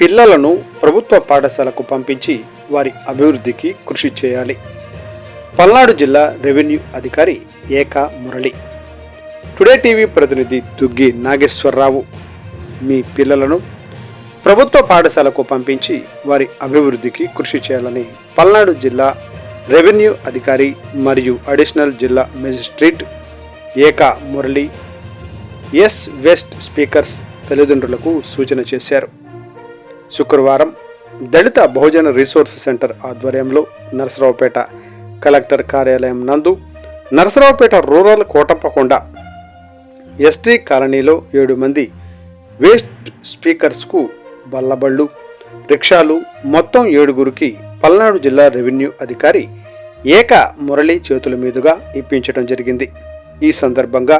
పిల్లలను ప్రభుత్వ పాఠశాలకు పంపించి వారి అభివృద్ధికి కృషి చేయాలి. పల్నాడు జిల్లా రెవెన్యూ అధికారి ఏకా మురళి. టుడే టీవీ ప్రతినిధి దుగ్గి నాగేశ్వరరావు. మీ పిల్లలను ప్రభుత్వ పాఠశాలకు పంపించి వారి అభివృద్ధికి కృషి చేయాలని పల్నాడు జిల్లా రెవెన్యూ అధికారి మరియు అడిషనల్ జిల్లా మెజిస్ట్రేట్ ఏకా మురళి ఎస్ వెస్ట్ స్పీకర్స్ తల్లిదండ్రులకు సూచన చేశారు. శుక్రవారం దళిత బహుజన రిసోర్స్ సెంటర్ ఆధ్వర్యంలో నరసరావుపేట కలెక్టర్ కార్యాలయం నందు నరసరావుపేట రూరల్ కోటప్పకొండ ఎస్టీ కాలనీలో ఏడు మంది వేస్ట్ స్పీకర్స్కు బల్లబళ్ళు రిక్షాలు మొత్తం ఏడుగురికి పల్నాడు జిల్లా రెవెన్యూ అధికారి ఏక మురళి చేతుల మీదుగా ఇప్పించడం జరిగింది. ఈ సందర్భంగా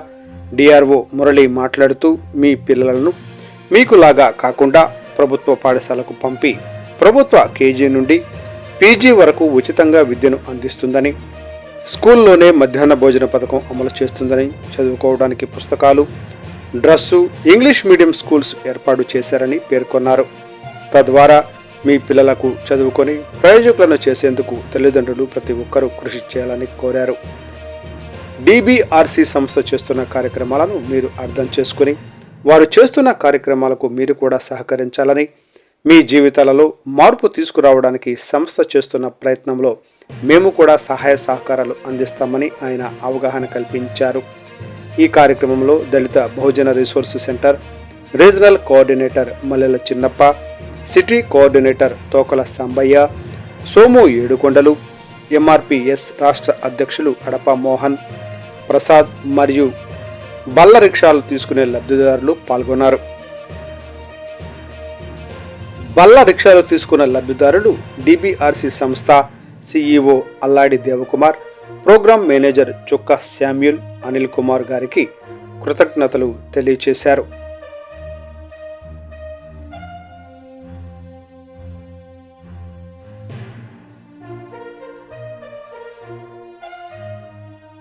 డిఆర్ఓ మురళి మాట్లాడుతూ మీ పిల్లలను మీకులాగా కాకుండా ప్రభుత్వ పాఠశాలకు పంపి ప్రభుత్వ కేజీ నుండి పీజీ వరకు ఉచితంగా విద్యను అందిస్తుందని స్కూల్లోనే మధ్యాహ్న భోజన పథకం అమలు చేస్తుందని చదువుకోవడానికి పుస్తకాలు డ్రస్సు ఇంగ్లీష్ మీడియం స్కూల్స్ ఏర్పాటు చేశారని పేర్కొన్నారు. తద్వారా మీ పిల్లలకు చదువుకొని ప్రయోజకులను చేసేందుకు తల్లిదండ్రులు ప్రతి ఒక్కరూ కృషి చేయాలని కోరారు. డిబిఆర్సి సంస్థ చేస్తున్న కార్యక్రమాలను మీరు అర్థం చేసుకుని వారు చేస్తున్న కార్యక్రమాలకు మీరు కూడా సహకరించాలని మీ జీవితాలలో మార్పు తీసుకురావడానికి సంస్థ చేస్తున్న ప్రయత్నంలో మేము కూడా సహాయ సహకారాలు అందిస్తామని ఆయన అవగాహన కల్పించారు. ఈ కార్యక్రమంలో Dalit Bahujan resource centre regional coordinator Mallela Chinnappa city coordinator Tokala Sambaiah Somu Yedukondalu MRPS రాష్ట్ర అధ్యక్షులు అడప మోహన్ ప్రసాద్ మరియు బల్ల రిక్షాలు తీసుకునే లబ్ధిదారులు పాల్గొన్నారు. బల్ల రిక్షాలు తీసుకున్న లబ్ధిదారులు డిబిఆర్సి సంస్థ CEO Alladi Devakumar programme manager Chukka Samuel Anil Kumar గారికి కృతజ్ఞతలు తెలియచేశారు.